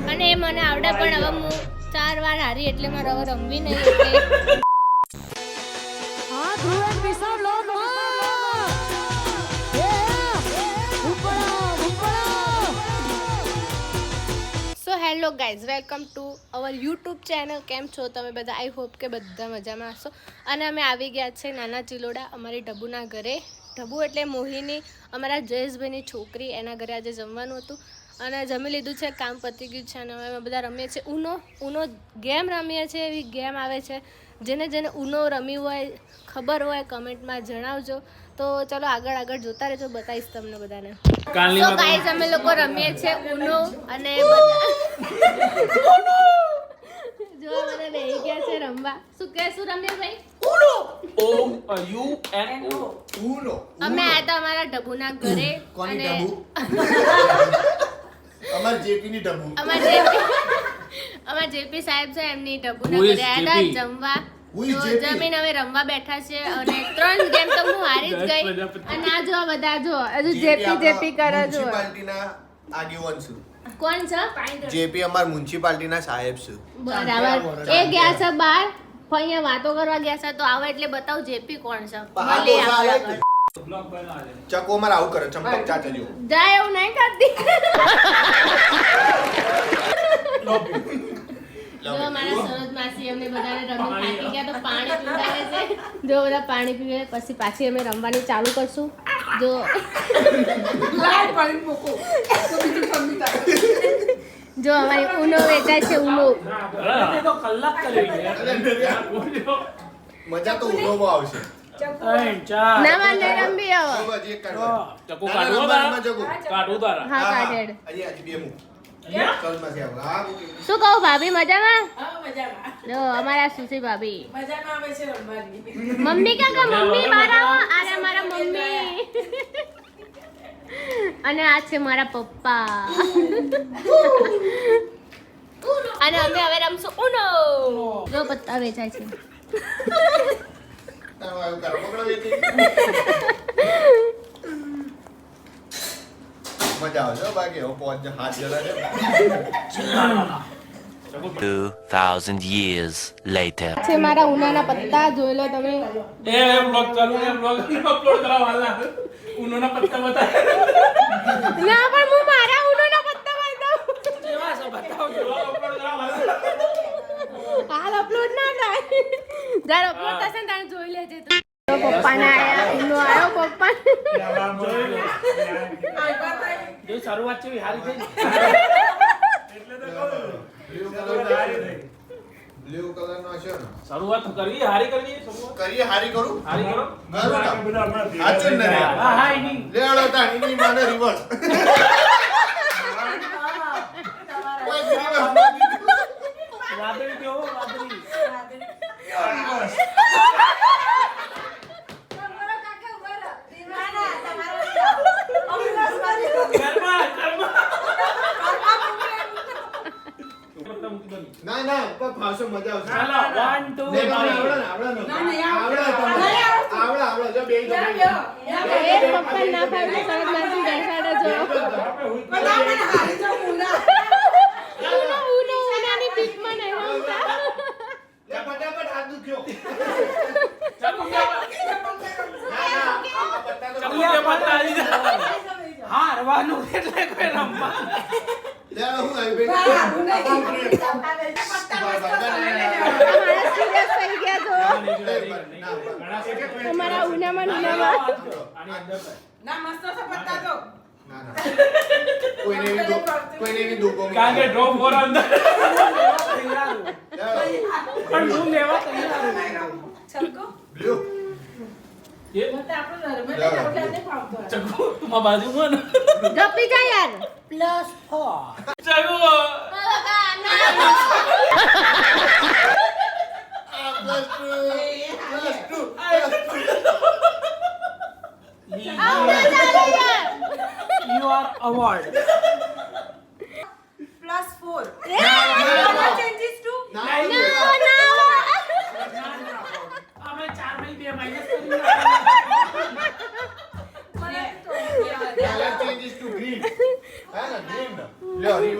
માને એ મને આવડે પણ હવે હું ચાર વાર હારી એટલે મારે હવે રમવી નહીં એટલે so hello guys welcome to our YouTube channel કેમ છો તમે બધા? આઈ હોપ કે બધા મજામાં હશો. અને અમે આવી ગયા છે નાના ચિલોડા અમારી ઢબુના ઘરે. ઢબુ એટલે મોહિની અમારા જયેશભાઈની છોકરી એના ઘરે આજે જમવાનું હતું. અને જમી લીધું છે કામ પતી ગયું છે અને અમે બધા રમીએ છીએ. ઉનો ઉનો ગેમ રમીએ છીએ એવી ગેમ આવે છે. જેને જેને ઉનો રમી હોય ખબર હોય કમેન્ટમાં જણાવજો. તો ચલો આગળ આગળ જોતા રહેજો બતાવીશ તમને બધાને. તો ગાઈઝ અમે લોકો રમીએ છીએ ઉનો અને બધા જો બધા બેહી ગયા છે રમવા શું કે શું રમીએ ભાઈ ઓ યુ એન ઓ ઉનો. અમે આ તો અમારા ઢબુના ઘરે કોની ઢબુ? અમાર જેપી ની ઢબુ. અમાર જેપી અમાર જેપી સાહેબ છે એમની ઢબુના ઘરે આયા હતા જમવા? જમીન હવે રમવા બેઠા છે અને ત્રણ ગેમ તો હું હારી જ ગઈ અને આ જો બધા જો હજુ જેપી જેપી કરે જો આગેવાન છું. કોણ છે? જેપી અમાર મ્યુનિસિપાલિટીના સાહેબ છે. બરાબર. એ ગયા છે બહાર? પણ અહીંયા વાતો કરવા ગયા છે? તો આવે એટલે બતાવ જેપી કોણ છે. બનાવે ચકો અમાર આવું કરે ચંપક ચાચા જેવું. જાય એવું નહીં કરતી જો સરોજ માસી અમને બધાને રમી થાકી ગયા તો પાણી પીવડાવે છે. જો બધા પાણી પીવે પછી પાછી અમે રમવાની ચાલુ કરશું. જો. જો અમારી ઉનો વેચાય છે ઉનો તો કલાક કરી મજા તો ઉભોમાં આવશે ના માને રમવી હવે ચકો હજી કાઢો. ચકો ના, ના, કાઢવો રમવા, તારા? રમવા ચકો. કાઢું તારા હા હા, હા. કાઢેડ હજી, હજી બે મૂક. અહીંયા? સરોજમાંથી આવો. મૂકી. શું કહું ભાભી મજામાં જો અમારા સુસી ભાભી. મમ્મી કાકા મમ્મી મારા અરે મારા મમ્મી અને આ છે મારા પપ્પા. અને અમે હવે રમશું. ઉનો! જો પત્તા વેચાય છે. મજા આવશે બાકી હવે પાંચ જણ, સાત 2,000 years later. છે મારા ઉનાના પત્તા જોઈ લો તમે. એ બ્લોગ ચાલુ બ્લોગ અપલોડ કરવા વાલા ઉનોના પત્તા બતાવે. ના પણ હું મારા ઉનાના પત્તા બતાવું. કેવા છે બતાવો. કેવા હાલ અપલોડ ના થાય. જ્યારે અપલોડ થશે ત્યારે જોઈ લેજે તું. તો પપ્પાને આયા ઉનો આવ્યો પપ્પા. જો શરૂઆત છે હારી થઈ. બ્લુ કલરનો બ્લુ કલરનો છે શરૂઆત કરવી હારી કરવી શરૂઆત? કરીએ હારી કરું? હારી કરો. કરું હમણાં હાચન ને હા હા ઇની લે હાલો તાણ, એની માને reverse. કોઈ reverse ના દીધું. વાદળી કેવો વાદળી ના, ના, તમારો નહીં આવો. અમદાવાદ બાજુ. કર્મા કર્મા પત્તા મૂકી દો ને. ના ના પણ ફાવશે મજા આવશે ચાલો વન ટુ લે, બાબા, આવડે ને, આવડે ને. ના, નહીં આવડે. આવડે તમને. નહીં આવડતું. આવડે, આવડે. જો બેય યા, જણ. યા, યા, એ પપ્પા ના પાડે સરસ માસી બેસાડે જો બધા મને હારી જાઉં, મુના. ઉનો ઉનો ઉનાની પીઠમાં નહીં રમતા લે, ફટાફટ હાથ દુખ્યો. ચાલો ગયા ના, ના, આ પત્તા તો- ચાલો ગયા પત્તા આવી જાય હારવાનું એટલે કોઈ રમવા લે, હું આવી ના, ગઈ. હું નહીં. પત્તા બરાબર, મસ્ત ના, ના, લઈને ના. જાઓ. અમારા સિરિયસ થઈ ગયા જો અમારા ઉનામાં ઉનામાં ના, મસ્ત છે પત્તા તો. ના, ના. કોઈને એવી કોઈને એવી દુઃખો કારણ કે ડ્રોપ ફોર અંદર પણ હું લેવા તૈયાર છલકો. બ્લુ. એ પત્તા આપણું નરમ આપણે નહીં ફાવતું. ચકુ Mabalingon. Plus Sabi ko, plus 2. Plus 2. Plus 2. Ang yan! You are award. Plus 4. Yeah! You wanna change this to? No, no! નહીં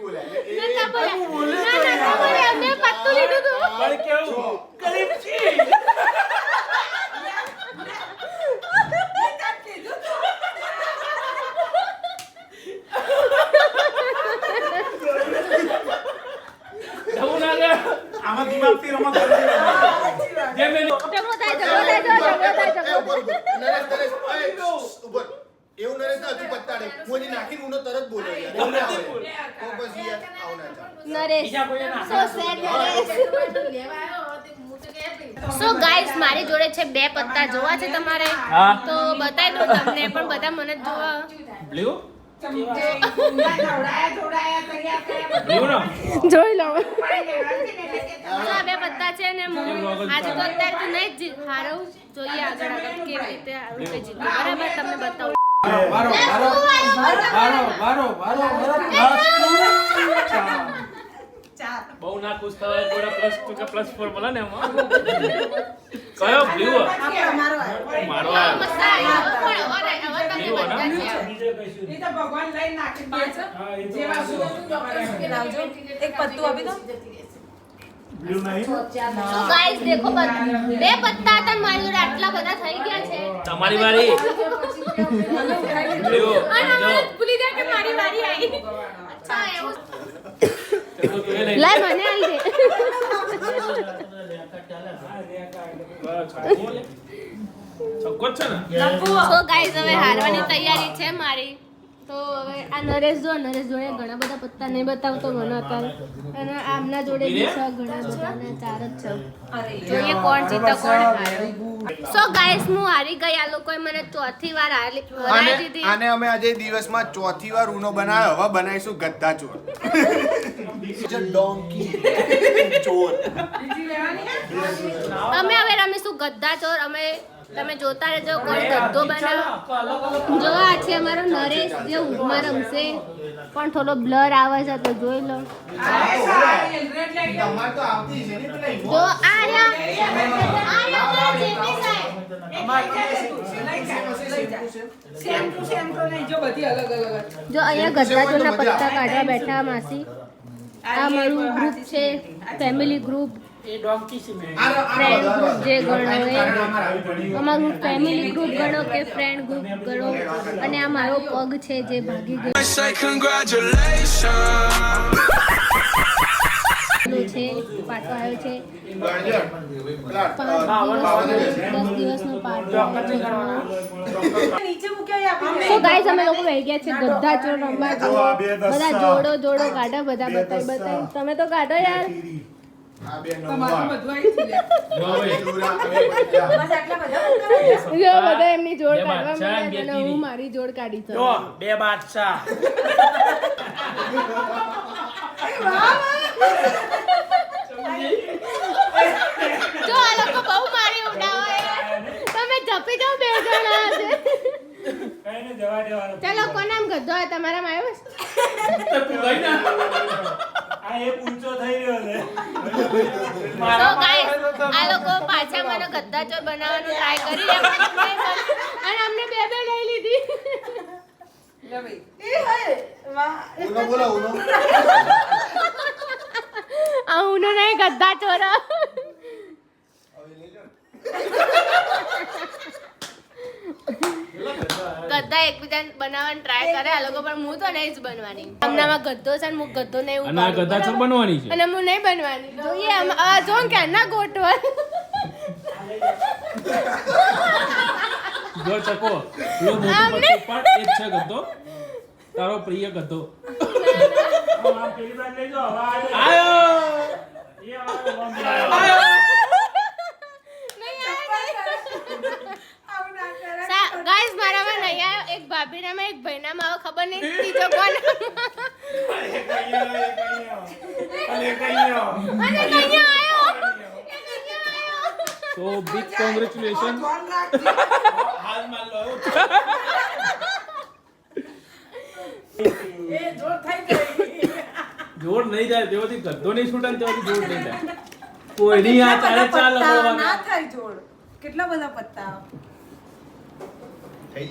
બોલ્યા. એ- કેવું? ગરીબજી. જવું ના લે. આમાં દિમાગથી રમત કરવી જે મેં ઝઘડો થાય, ઝઘડો થાય, જો ઝઘડો થાય, એ ઝઘડો ઊભો, ઊભો. નરેશ, નરેશ, એ, ઊભો. એવું નરેશ ના હજુ પત્તા નહીં. હું હજી નાખીને ઉનો તરત બોલ્યો યાર. એવું ના હોય. તો પછી યાર આવું ના ચાલે. નરેશ બીજા કોઈએ ના સો ગાઈસ મારી જોડે છે બે પત્તા જોવા છે તમારે. તો બતાવી દઉં તમને પણ બધા મને જ જોવા. બ્લુ? જોઈ લો. બે પત્તા છે ને આજે તો અત્યારે તો નહીં જ હારવું જોઈએ આગળ આગળ કેવી રીતે રૂપે જીતું બરાબર તમને બતાવું. વારો વારો. વારો વારો વારો. વારો. બહુ ના ખુશ થવાય થોડા પ્લસ ટુ કે પ્લસ ફોર મળે ને એમાં. કયો બ્લુ. મારો તો. એક પત્તું આપી દો. બ્લુ નહીં? So guys, દેખો બે પત્તા હતા મારી જોડે આટલા બધા થઈ ગયા છે. તમારી વારી. બ્લુ અને ભૂલી ગયા કે મારી વારી આવી. અચ્છા એવું. તો તું. લાય મને આવી દે તો ગાઈઝ હવે હારવાની તૈયારી છે મારી. તો હવે આ નરેશ જો નરેશ જોડે ઘણા બધા પત્તા નહીં બતાવતો મને અત્યારે. અને આમના જોડે બી છે ઘણા બધા ને ચાર જ છે. જોઈએ કોણ જીતે કોણ હારે. સો ગાઈસ હું હારી ગઈ. આ લોકોએ મને ચોથી વાર હારી હરાવી આને દીધી. અને અમે આજે દિવસમાં ચોથી વાર ઉનો બનાવ્યો. હવે બનાવીશું ગદ્દા ચોર. ડોંકી ચોર અમે હવે રમીશું ગદ્દા ચોર અમે તમે જોતા રહેજો કોઈ ગદ્દો બનાવે જો આ છે અમારો નરેશ જે ઊંઘમાં રમશે પણ થોડો બ્લર આવે છે તો જોઈ લો જો આ રહ્યા આ રહ્યા પેલા જેમી સાહેબ. લઈ જા, લઈ જા. Same to same તો નહીં, જો બધી અલગ અલગ જ. જો અહીંયા ગદ્દા ચોરના પત્તા કાઢવા બેઠા માસી આ મારું ગ્રુપ છે ફેમિલી ગ્રુપ ફ્રેન્ડ ગ્રુપ જે ગણો એ અમારું ફેમિલી ગ્રુપ ગણો કે ફ્રેન્ડ ગ્રુપ ગણો. અને આ મારો પગ છે જે ભાગી ગયો. Congratulations. છે પાટો આવ્યો છે. પાંચ દસ દિવસનો પાટો આવ્યો છે. નીચે મૂક્યો એ આપી તો ગાઈસ અમે લોકો વહી ગયા છે ગદ્દા ચોર રમવા. બધા જોડો જોડો કાઢો બધા બતાવી બતાવી તમે તો કાઢો યાર. બધું એમની જોડ કાઢવા હું મારી જોડ કાઢી બે બાદશાહ. જો આ લોકો બહુ મારી ઉડાવે. તમે જપી જાઓ બે જણા છે ચાલો કોણ નામ ગધો હોય તમારામાં આવ્યો છે? તો થઈ રહ્યો છે. તો ગાઈસ આ લોકો પાછા મને ગદ્દા ચોર બનાવવાનું ટ્રાય કરી રહ્યા અને અમને બે બે લઈ લીધી. લે ભાઈ. એ હે, વાહ. બોલો બોલો ઉનો આ ઉનો નહીં ગદ્દા ગદ્દા એકબીજાને બનાવવાનું ટ્રાય કરે આ લોકો પણ હું તો નહીં જ બનવાની. હમણાંમાં ગદ્દો છે ને હું ગદ્દો નહીં અને આ ઉપાડું. ગદા બનવાની છે. અને હું નહીં બનવાની. જોઈએ આમ આ જો કે ક્યારના ગોઠવા જો ચકો લો મોટું પણ પત્તું પાડ એ જ છે ગદ્દો. તારો પ્રિય ગદ્દો. આયો આવું ના કરે. ગાઈસ મારામાં નહીં આવ્યો એક ભાભીનામાં એક ભાઈનામાં આવે ખબર નહીં ત્રીજો કોણ અને કઅહીંયા આવ્યો એ કઅહીંયા આવ્યો તો બિગ કોંગ્રેચ્યુલેશન જોર થઈ ગઈ. જોર નહીં જાય તેઓથી ગદ્દો નહીં છૂટે ને તેઓથી જોર નહીં જાય કોઈની આ ચાલે ચાલ. ના થાય જોર. કેટલા બધા પત્તા થઈ.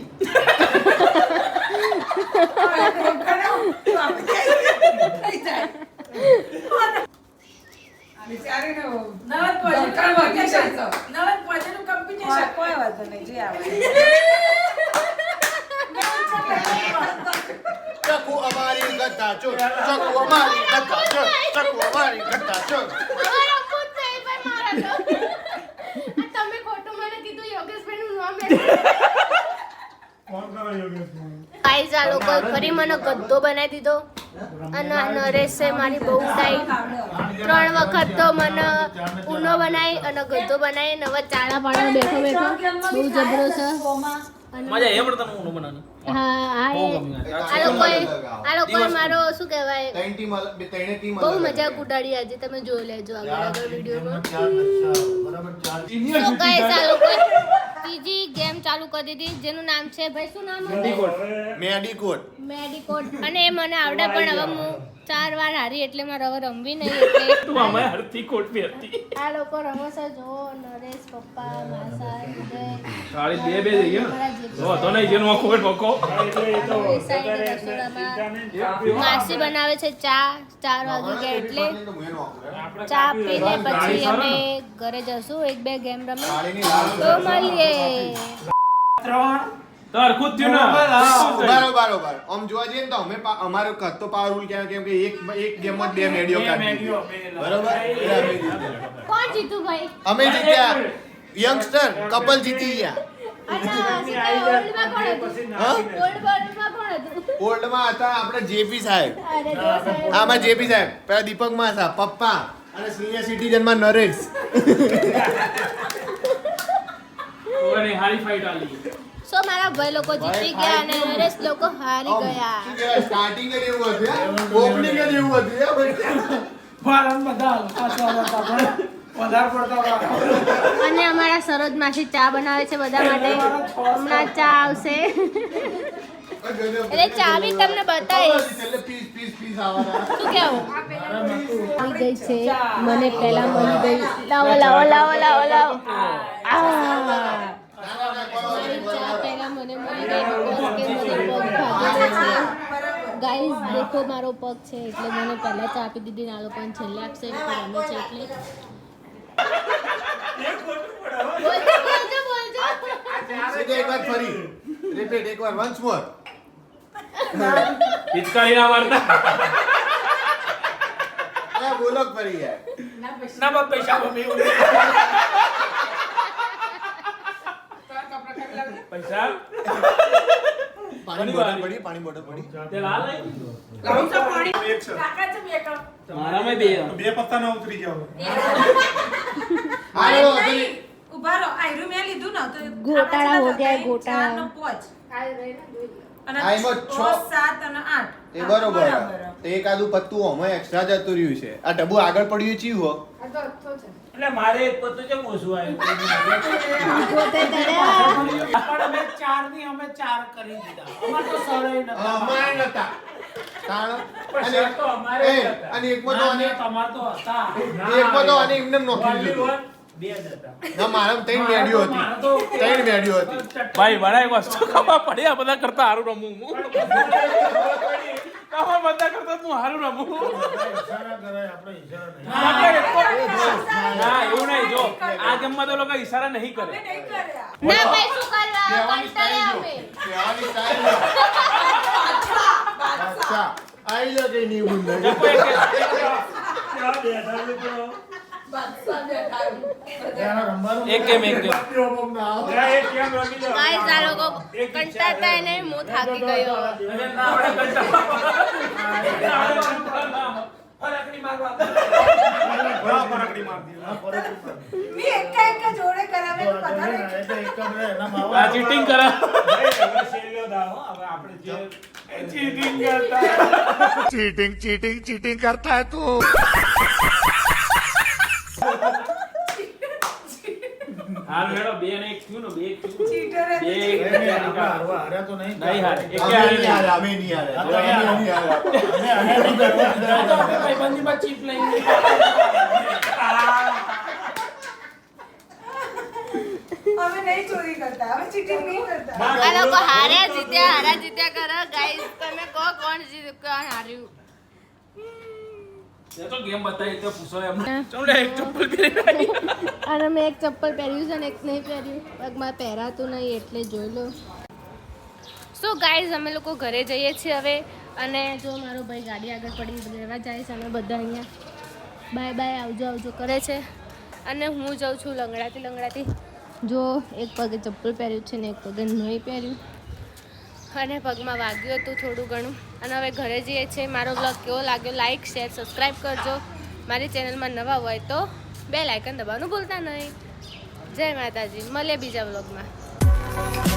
ચકુ અમારી ગતા ચોર ચકુ અમારી ગતા ચોર ચકુ અમારી ગતા ચોર મારા પૂત નહીં ભાઈ મારા તો. આ તમે ખોટું મને કીધું યોગેશભાઈનું નામ એટલે. ગાઈઝ આ લોકો ફરી મને ગદ્દો બનાવી દીધો. અને નરેશે મારી બહુ ઉડાઈ ત્રણ વખત તો મને ઊનો બનાવી અને ગદ્દો બનાવી અને હવે ચાળા પાડવા બેઠો બેઠો. બહુ જબરો છે મજા એમ તને ઊનું બનાવવાનું હા આ લોકો એ- આ લોકો મારો શું કહેવાય? બહુ અલગ ઉડાડી આજે. તમે જોઈ લેજો આગળ આગળ વિડીયોમાં. તો આ થાય. ત્રીજી ગેમ ચાલુ કરી દીધી જેનું નામ છે ભાઈ શું નામ મેડિકોટ. મેડિકોટ. મેડિકોટ. અને એ મને આવડે પણ હવે હું ચાર વાર હારી એટલે મારે હવે રમવી નહીં એટલે તું આમાં હરતી ખોટવી હતી. આ લોકો રમે છે જો નરેશ પપ્પા માસા ઉદય. સાડી બે બે થઈ ગયા જો તો નહીં જેનો આખો રસોડામાં માસી બનાવે છે ચા ચાર વાગે ગયા એટલે ચા પીને પછી અમે ઘરે જશું એક બે ગેમ રમી તો મળીએ. તો હરખું જ થયું ને. બારો બારો બારો આમ જોવા જઈએ ને તો અમે અમારો કદ તો રૂલ કહેવાય કેમ કે એક એક ગેમ જ બે મેડિયો કાઢી. બરોબર? અમે જીત્યા. કોણ જીતું ભાઈ? અમે જીત્યા. યંગસ્ટર કપલ જીતી ગયા. ઓલ્ડમાં કોણ હતું? આપણે જેપી સાહેબ. આમાં જેપી સાહેબ. પેલા દીપકમાં હતા પપ્પા અને સિનિયર સિટીઝનમાં નરેશ. ઓને હારી ફાઈટ આલી. સો મારા ભાઈ લોકો જીતી ગયા અને નરેશ લોકો હારી ગયા. સ્ટાર્ટિંગ જ એવું હતું ઓપનિંગ જ એવું હતું હે ભાઈ. અને અમારા સરોજ માસી ચા બનાવે છે બધા માટે. હમણાં ચા આવશે. એટલે ચા બી તમને બતાવીશ. છેલ્લે પીસ પીસ પીસ આવવાના. શું કેવું આવી ગઈ છે. મને પહેલા મળી ગઈ. લાવો લાવો લાવો લાવો લાવો. આ મારી ચા પહેલા મને મળી ગઈ because કે મને પગ ભાગેલો છે ગાઈઝ દેખો મારો પગ છે એટલે મને પહેલા ચા આપી દીધી ને આ લોકોને છેલ્લે આપશે એટલે રમે છે એટલે. એકવાર ફરી રિપીટ એકવાર વન્સ મોર પિચકારી ના મારતા બોલો ફરી યાર. ના પૈસા મમ્મી પૈસા? પાણી બોટલ પડી પાણી બોટલ પડી. તે લાલ લઈ? લાવું છો પાણી? એક છે. કાકા છે બે કપ. મે બે બે પત્તા ના ઉતરી જાવ આ લો, હજી ઊભા રહો. આયરું મેં લીધું ના તો ગોટાળા હો ગયા, ગોટાળા. ચારનો પોચ. અને આ ને છ, છ. સાત અને આઠ. એ બરોબર. તો એક આદુ પત્તું અમે એક્સ્ટ્રા જતું રહ્યું છે. આ ડબ્બુ આગળ પડ્યું છે હો? એટલે મારે એક પત્તું કેમ ઓછું આવ્યું પણ અમે ચારની અમે ચાર કરી દીધા. અમારે તો સરળ નતા. અમારે નતા. અને એકમાં તો તો હતા. એકમાં તો અને એમને એમ નોખી દીધું. મારા ભાઈ મને એક વસ્તુ ખબર પડ્યા આ બધા કરતા હારું રમું હું બધા કરતા તું હારું રમું ના, ના એવું નહીં જો આ ગેમમાં તો લોકો ઈશારા નહીં કરે. ના ભાઈ શું કરવા? જો. કહેવાની style જો. અચ્છા આઈ લો કઈ નહીં બુંદર જપો એક એક- એક ગેમ ગાઈસ આ લોકો કંટાળતા એને હું થાકી ગયો. અને ના આવડે કંટાળો. ફરકની મારવા મેં એકા એકા જોડે કરાવે ને પધારે આ ચીટિંગ કરે હવે છેલ્લો દાવ હવે આપણે જે ચીટિંગ કરતા ચીટિંગ ચીટિંગ ચીટિંગ કરતા હે તું. હાલ મેળો બે ને એક થયું ને બે એક થયું. ચીટર બે એક નહીં હારે. એક અમે હારે નહીં હારે, અમે નહીં હારે. અમે નહીં હારે. તો આપણે ભાઈબંધીમાં ચીપ લઈને નહીં ચોરી કરતા. હવે ચીટિંગ નહીં કરતા. આ લોકો હાર્યા જીત્યા હાર્યા જીત્યા કરો. ગાઈસ તમે કહો કોણ જીત્યું કોણ હાર્યું એ તો ગેમ બતાવી તો પૂછો એમને ચાલો એક ચપ્પલ કરી નાખી. અને મેં એક ચપ્પલ પહેર્યું છે ને એક નહીં પહેર્યું. પગમાં પહેરાતું નહીં એટલે જોઈ લો. સો ગાઈઝ અમે લોકો ઘરે જઈએ છીએ હવે અને જો મારો ભાઈ ગાડી આગળ પડી રહેવા જાય છે અમે બધા અહીંયા. બાય બાય આવજો આવજો કરે છે. અને હું જાઉં છું લંગડાતી લંગડાતી જો એક પગે ચપ્પલ પહેર્યું છે ને એક પગે નહીં પહેર્યું. અને પગમાં વાગ્યું હતું થોડું ઘણું. અને હવે ઘરે જઈએ છીએ. મારો બ્લોગ કેવો લાગ્યો? લાઇક શેર સબસ્ક્રાઈબ કરજો. મારી ચેનલમાં નવા હોય તો બે લાઇકન દબાવવાનું ભૂલતા નહીં. જય માતાજી. મળીએ બીજા બ્લોગમાં